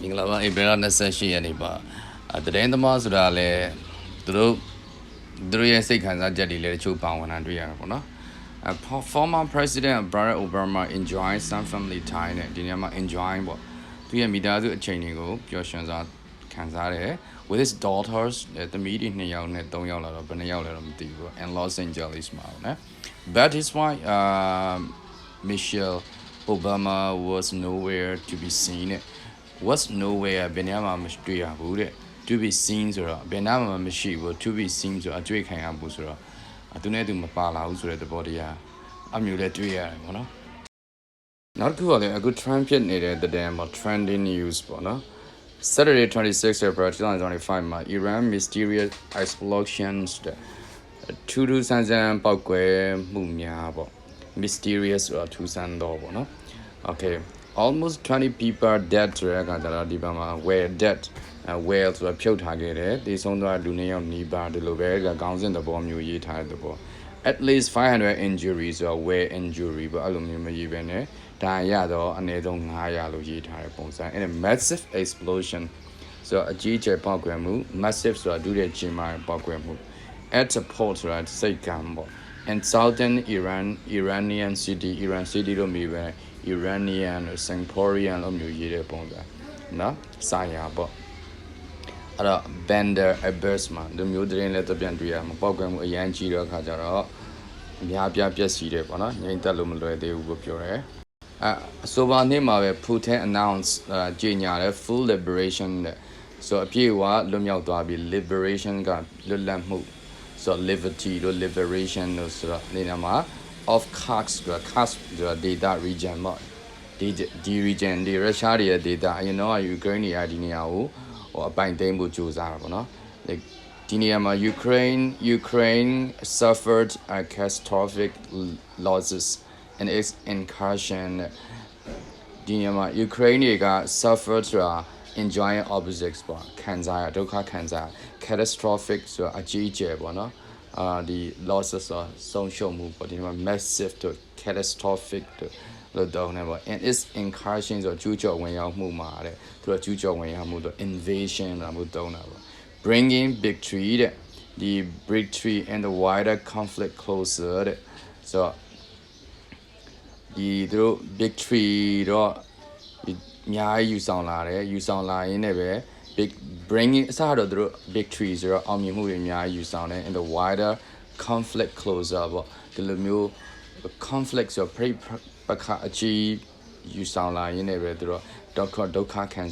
မင်္ဂလာပါဧပြီလ28ရက်နေ့ပါအဲတရင်သမားဆိုတာလေသူတို့သူတို့ရဲ့စိတ်ခံစားချက်တွေလည်းတချို့ပါဝင်တာတွေ့ရတာပေါ့နော်အဲ former president Barack Obama enjoy some family time နဲ့ဒီနေရာမှာ enjoy ပေါ့သူရဲ့မိသားစုအချိန်တွေကိုပျော်ရွှင်စွာခံစားတယ် with his daughters သမီးတွေ2ယောက်နဲ့3ယောက်လာတော့ဘယ်နှယောက်လဲတော့မသိဘူး in Los Angeles မှာပေါ့နော် but his wife uh, Michelle Obama was nowhere to be seen was nowhere ဘယ်နေရာမှာမတွေ့ရဘူးတဲ့ to be seen ဆိုတော့ဘယ်နာမှာမရှိဘူး to be seen ဆိုတော့အတွေ့ခံရဘူးဆိုတော့သူနဲ့သူမပါလာဘူးဆိုတဲ့သဘောတရားအမျိုးလည်းတွေ့ရတယ်ပေါ့နော်နောက်တစ်ခုကလည်းအခု trend ဖြစ်နေတဲ့တဲ့မှာ trending news ပေါ့နော် Saturday 26 April 2025မှာ Iran mysterious explosions တဲ့ထူးထူးဆန်းဆန်းပောက်ကွဲမှုများပေါ့ mysterious ဆိုတာထူးဆန်းတော့ပေါ့နော် Okay almost 20 people dead ဆိုတဲ့အခါကျတော့ဒီဘက်မှာ were dead အဲ well ဆိုတာဖြုတ်ထားခဲ့တယ်ဒီဆုံးသွားလူနှစ်ယောက်နီးပါးဒီလိုပဲခေါင်းစဉ်သဘောမျိုးရေးထားတဲ့သဘော at least 500 injuries ဆိုတော့ were injury ပေါ့အဲ့လိုမျိုးမရေးဘဲနဲ့ဒါရတော့အနည်းဆုံး900လို့ရေးထားတဲ့ပုံစံ and a massive explosion ဆိုတော့အကြီးအကျယ်ပေါက်ကွဲမှု massive ဆိုတာဒုတိယကြီးမားတဲ့ပေါက်ကွဲမှု at a port ဆိုတာစိတ်ကံပေါ့ and southern Iran Iranian city Iran city လို့မြည်ပဲ Iranian လို့ Singaporean လို့မျိုးရေးတဲ့ပုံစံနော်စာရပေါ့အဲ့တော့ Bandar Abbas မှာဒီမျိုးသတင်းလည်းတပြန်တွေ့ရမှာပောက်ကွဲမှုအရန်ကြီးတော့ခါကြတော့အများပြပြက်စီတယ်ပေါ့နော်ငြိမ့်သက်လို့မလွယ်သေးဘူးလို့ပြောတယ်အဲအဆိုပါနေ့မှာပဲ Putin announce အဲကြေညာတယ် full liberation တဲ့ဆိုတော့အပြည့်အဝလွတ်မြောက်သွားပြီ liberation ကလွတ်လပ်မှု ဆိုတော့ liberty လို့ liberation လို့ဆိုတော့ဒီနေရာမှာ of Kaks ဆိုတာ Kaks ဆိုတာ data region ပေါ့ဒီဒီ region ဒီရုရှားတွေရဲ့ data အရင်တော့ယူကရိန်းတွေကဒီနေရာကိုဟိုအပိုင်သိမ်းဖို့ကြိုးစားတာပေါ့နော် like ဒီနေရာမှာ Ukraine Ukraine suffered a catastrophic losses in its incursion ဒီနေရာမှာ Ukraine တွေက suffered ဆိုတာ enjoying opposites ပေါ့ခံစားရဒုက္ခခံစား catastrophic ဆိုတာအကြီးအကျယ်ပေါ့နော်အာဒီ losses ဆိုတာဆုံးရှုံးမှုပေါ့ဒီမှာ massive တို့ catastrophic တို့လို့တောင်းနေပေါ့ and its incursion ဆိုကျူးကျော်ဝင်ရောက်မှုမှာတဲ့သူကကျူးကျော်ဝင်ရောက်မှုတော့ invasion လာမှုတောင်းတာပေါ့ bringing victory တဲ့ဒီ victory and the wider conflict closer တဲ့ဆိုတော့ဒီသူတို့ victory တော့ဒီ အများကြီးယူဆောင်လာတယ်ယူဆောင်လာရင်းနဲ့ပဲ big bringing အစတော့သူတို့ victory ဆိုတော့အောင်မြင်မှုတွေအများကြီးယူဆောင်တယ် and the wider conflict closer ပေါ့ဒီလိုမျိုး conflict ဆိုတော့ပြိပခအကြီးယူဆောင်လာရင်းနဲ့ပဲသူတို့ဒုက္ခဒုက္ခခံ